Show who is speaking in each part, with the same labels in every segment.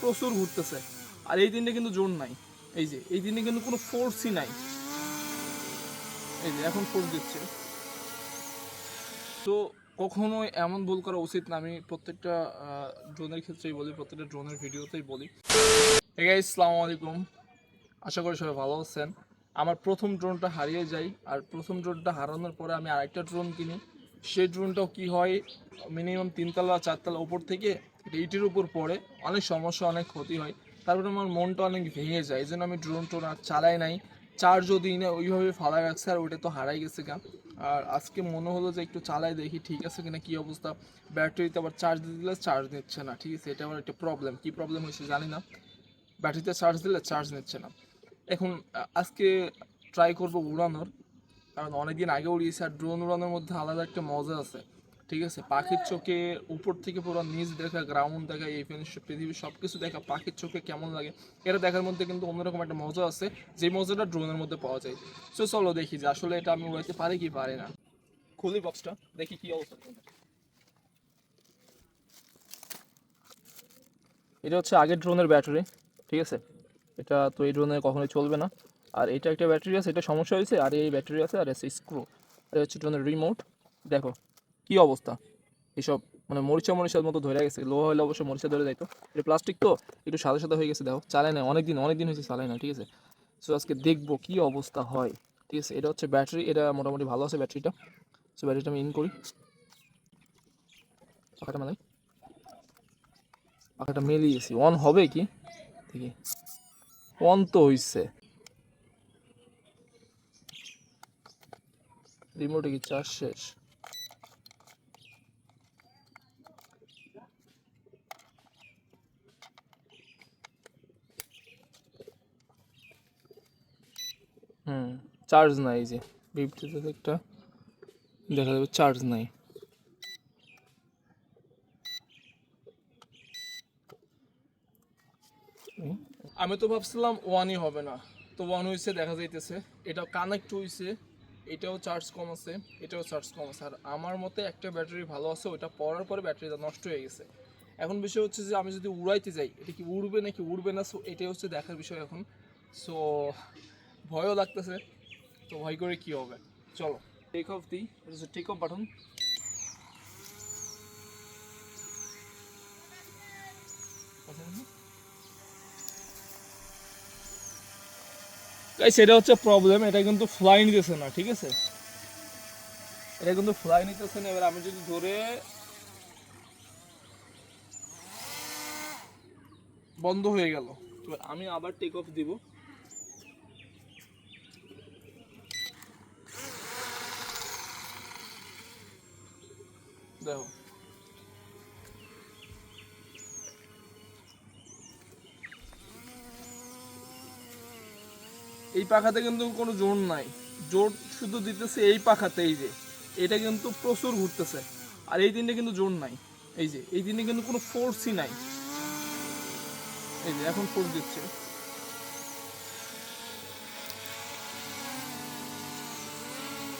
Speaker 1: প্রচুর ঘুরতেছে। আর এই দিনটা কিন্তু জোর নাই। এই যে, এই দিনে কিন্তু কোনো ফোর্সই নাই। এই যে, এখন ফোর্স দিচ্ছে। তো কখনোই এমন ভুল করা উচিত না। আমি প্রত্যেকটা ড্রোনের ক্ষেত্রেই বলি, প্রত্যেকটা ড্রোনের ভিডিওতেই বলি। আসসালামু আলাইকুম। আশা করি সবাই ভালো আছেন। আমার প্রথম ড্রোনটা হারিয়ে যায় আর প্রথম ড্রোনটা হারানোর পরে আমি আরেকটা ড্রোন কিনি। সেই ড্রোনটাও কি হয়? মিনিমাম তিনতলা, চারতলা উপর থেকে এইটির উপর পড়ে, অনেক সমস্যা, অনেক ক্ষতি হয়। তারপরে আমার মনটা অনেক ভেঙে যায়, এই জন্য আমি ড্রোন টোন আর চালাই নাই। চার্জও দিই না, ওইভাবে ফালা রাখছে আর ওটা তো হারাই গেছে গা। আর আজকে মনে হলো যে একটু চালাই দেখি, ঠিক আছে কিনা, কি অবস্থা? ব্যাটারিতে আবার চার্জ দিতে দিলে চার্জ নিচ্ছে না, ঠিক আছে? এটা আবার একটা প্রবলেম কী প্রবলেম হয়েছে জানি না। ব্যাটারিতে চার্জ দিলে চার্জ নিচ্ছে না। এখন আজকে ট্রাই করব উড়ানোর, কারণ অনেকদিন আগে উড়িয়েছি, আর ড্রোন উড়ানোর মধ্যে আলাদা একটা মজা আছে। ঠিক আছে? পাখির চোখে উপর থেকে পুরো নিচ দেখা গ্রাউন্ড দেখা ফিনিশ- পৃথিবীর সব কিছু দেখা, পাখির চোখে কেমন লাগে? এটা দেখার মধ্যে কিন্তু অন্যরকম একটা মজা আছে, যে মজাটা ড্রোনের মধ্যে পাওয়া যায়। সো চলো দেখি যে আসলে এটা আমি উড়াইতে পারি কি পারি না। খুলি বক্সটা দেখি কি অবস্থা। এটা হচ্ছে আগের ড্রোনের ব্যাটারি ঠিক আছে? এটা তো এই ড্রোনে কখনোই চলবে না। আর এটা একটা ব্যাটারি আছে, এটা সমস্যা হয়েছে, আর এই ব্যাটারি আছে, আর আছে স্ক্রু এই হচ্ছে ড্রোনের রিমোট দেখো। কি অবস্থা? এসব মানে মরিচা মরিচার মতো ধরে গেছে। লো হলে অবশ্যই মরিচা ধরে যাইতো। এটা প্লাস্টিক তো, একটু সাদা সাদা হয়ে গেছে, দেখো। চালাই না অনেক দিন অনেক দিন হয়েছে চালাই না ঠিক আছে? সো আজকে দেখব কি অবস্থা হয়, ঠিক আছে? এটা হচ্ছে ব্যাটারি, এটা মোটামুটি ভালো আছে ব্যাটারিটা। সো ব্যাটারিটা আমি ইন করি। পাখাটা মানে পাখাটা মেলিয়েছি। অন হবে কি? দেখি। অন তো হইছে। রিমোটে কি চার্জ শেষ? হুম চার্জ নাই যে বিপটিতে একটা দেখা যাবে চার্জ নাই। আমি তো ভাবছিলাম ওয়ানই হবে না, তো ওয়ান হয়েছে দেখা যাইতেছে। এটা কানেক্ট হয়েছে এটাও চার্জ কম আছে, এটাও চার্জ কম আছে। আর আমার মতে একটা ব্যাটারি ভালো আছে ওটা পড়ার পরে ব্যাটারিটা নষ্ট হয়ে গেছে। এখন বিষয় হচ্ছে যে আমি যদি উড়াইতে যাই, এটা কি উড়বে নাকি উড়বে না? সো এটাই হচ্ছে দেখার বিষয় এখন। সো ভয়ও লাগতেছে, তো ভয় করে কি হবে? চলো টেক অফ দিই টেক অফ বাটন এটা হচ্ছে প্রবলেম এটা কিন্তু ফ্লাই নিতেছে না, ঠিক আছে? এটা কিন্তু ফ্লাই নিতেছে না, এবার আমি যদি ধরে বন্ধ হয়ে গেল, এবার আমি আবার টেক অফ দিব। দেখো এই পাখাতে কিন্তু কোনো জোর নাই। জোর শুধু দিতেছে এই পাখাতে, এই যে। এটা কিন্তু প্রচুর ঘুরতেছে। আর এই দিনটা কিন্তু জোর নাই। এই যে, এই দিনে কিন্তু কোনো ফোর্সই নাই। এই যে, এখন ফোর্স দিচ্ছে।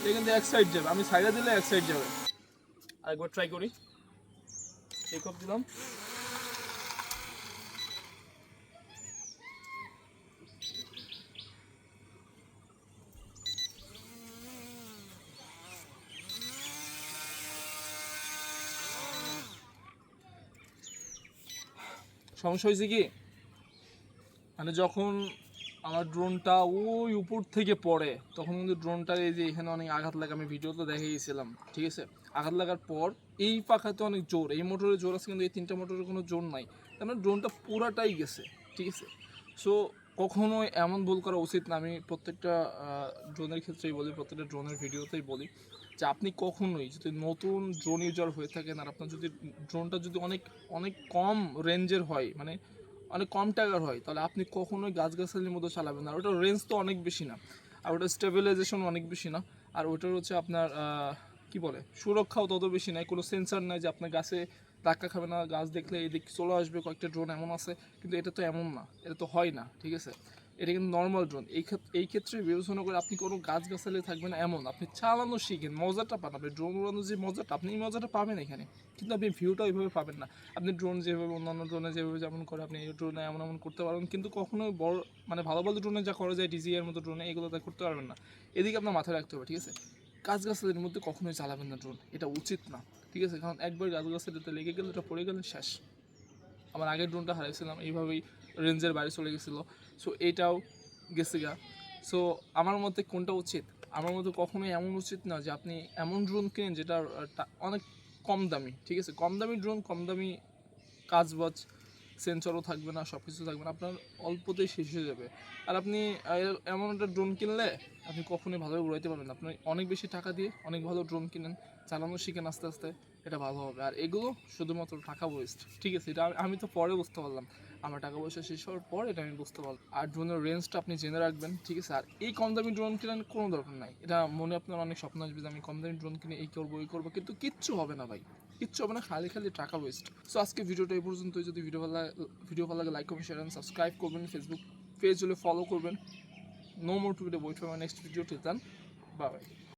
Speaker 1: এটা কিন্তু এক সাইড যাবে। আমি সাইডে দিলে এক সাইড যাবে। আরেকবার ট্রাই করি। টেক অফ দিলাম। সমস্যা হয়েছে কি? মানে যখন আমার ড্রোনটা ওই উপর থেকে পড়ে, তখন কিন্তু ড্রোনটার এই যে এখানে অনেক আঘাত লাগে, আমি ভিডিওতে দেখে গেছিলাম ঠিক আছে? আঘাত লাগার পর এই পাখাতে অনেক জোর, এই মোটরে জোর আছে কিন্তু এই তিনটা মোটরের কোনো জোর নাই। তার মানে ড্রোনটা পুরাটাই গেছে, ঠিক আছে? সো কখনোই এমন ভুল করা উচিত না। আমি প্রত্যেকটা ড্রোনের ক্ষেত্রেই বলি, প্রত্যেকটা ড্রোনের ভিডিওতেই বলি যে আপনি কখনোই যদি নতুন ড্রোন ইউজার হয়ে থাকেন আর আপনার যদি ড্রোনটা যদি অনেক অনেক কম রেঞ্জের হয় মানে অনেক কম টাকার হয়, তাহলে আপনি কখনোই গাছগাছালির মধ্যে চালাবেন আর ওটার রেঞ্জ তো অনেক বেশি না। আর ওটার স্টেবিলাইজেশন অনেক বেশি না। আর ওটার হচ্ছে আপনার কি বলে, সুরক্ষাও তত বেশি নাই, কোনো সেন্সার নাই যে আপনার গাছে ধাক্কা খাবে না, গাছ দেখলে এদিক চলে আসবে, কয়েকটা ড্রোন এমন আছে, কিন্তু এটা তো এমন না, এটা তো হয় না, ঠিক আছে? এটা কিন্তু নর্মাল ড্রোন এই ক্ষেত্রে এই ক্ষেত্রে বিবেচনা করে আপনি কোনো গাছ গাছালে থাকবেন এমন আপনি চালানো শিখেন, মজাটা পান, আপনি ড্রোন উড়ানোর যে মজাটা, আপনি এই মজাটা পাবেন এখানে, কিন্তু আপনি ভিউটা ওইভাবে পাবেন না। আপনি ড্রোন যেভাবে, অন্যান্য ড্রোনে যেভাবে যেমন করে, আপনি এই ড্রোনে এমন এমন করতে পারবেন কিন্তু কখনোই বড় মানে ভালো ভালো ড্রোনে যা করা যায় ডিজি এর মতো ড্রোনে এগুলো তা করতে পারবেন না। এদিকে আপনার মাথায় রাখতে হবে, ঠিক আছে? গাছ গাছালের মধ্যে কখনোই চালাবেন না ড্রোন এটা উচিত না, ঠিক আছে? কারণ একবার গাছ গাছালিতে লেগে গেলে, এটা পড়ে গেলে শেষ। আমার আগের ড্রোনটা হারাইছিলাম, এইভাবেই রেঞ্জের বাইরে চলে গেছিল। সো এইটাও গেছে গা। সো আমার মতে কোনটা উচিত? আমার মতে কখনোই এমন উচিত না যে আপনি এমন ড্রোন কিনেন যেটা অনেক কম দামি, ঠিক আছে? কম দামি ড্রোন কম দামি কাজ বাজ সেন্সরও থাকবে না সব কিছু থাকবে না, আপনার অল্পতেই শেষ হয়ে যাবে। আর আপনি এমন একটা ড্রোন কিনলে আপনি কখনোই ভালোভাবে উড়াইতে পারবেন না। আপনি অনেক বেশি টাকা দিয়ে অনেক ভালো ড্রোন কিনেন, চালানো শিখেন আস্তে আস্তে। এটা ভালো হবে। আর এগুলো শুধুমাত্র টাকা ওয়েস্ট ঠিক আছে, এটা আমি- তো পরে বুঝতে পারলাম। আমার টাকা পয়সা শেষ হওয়ার পর এটা আমি বুঝতে পারলাম। আর ড্রোনের রেঞ্জটা আপনি জেনে রাখবেন, ঠিক আছে? আর এই কম দামি ড্রোন কেনার কোনো দরকার নাই। এটা মনে আপনার অনেক স্বপ্ন আসবে যে আমি কম দামি ড্রোন কিনে এই করব এই করব। কিন্তু কিচ্ছু হবে না ভাই। কিচ্ছু হবে না, খালি খালি টাকা ওয়েস্ট সো আজকে ভিডিওটা এই পর্যন্ত যদি ভিডিও ভালো ভিডিও ভালো লাগে লাইক করবেন শেয়ার অ্যান্ড সাবস্ক্রাইব করবেন। ফেসবুক পেজ হলে ফলো করবেন। No more to wait for my next video till then bye